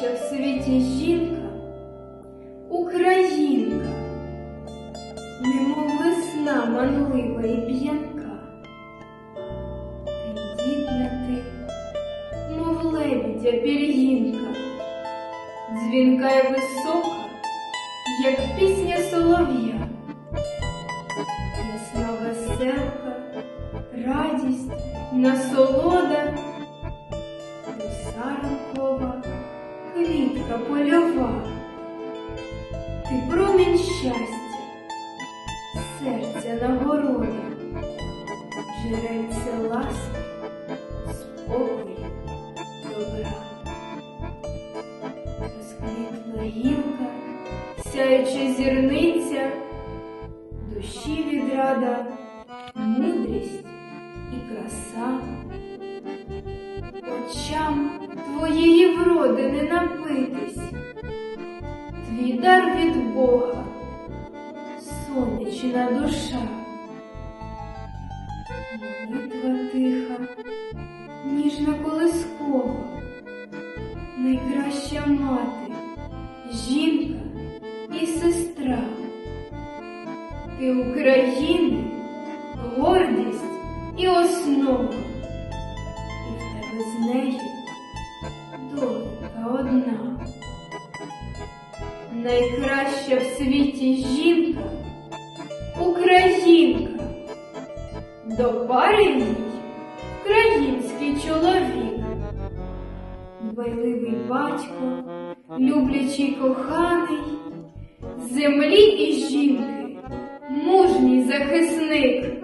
найкраща в світі жінка, українка, немов весна манлива і п'янка, тендітна ти, мов лебідя пір'їнка, дзвінка й висока, як пісня солов'я, ясна веселка, радість, насолода, квітка польова, ти промінь щастя, серця нагорода, джерельце ласки, спокою, добра. Розквітла гілка, сяюча зірниця, душі відрада, мудрість і краса. Очам твоєї вроди не сонячна душа, молитва тиха, ніжна колискова, найкраща мати, жінка і сестра. Ти України, гордість і основа, і в тебе з нею доленька одна. Найкраща в світі жінка, українка, до пари їй український чоловік, дбайливий батько, люблячий коханий, землі і жінки, мужній захисник.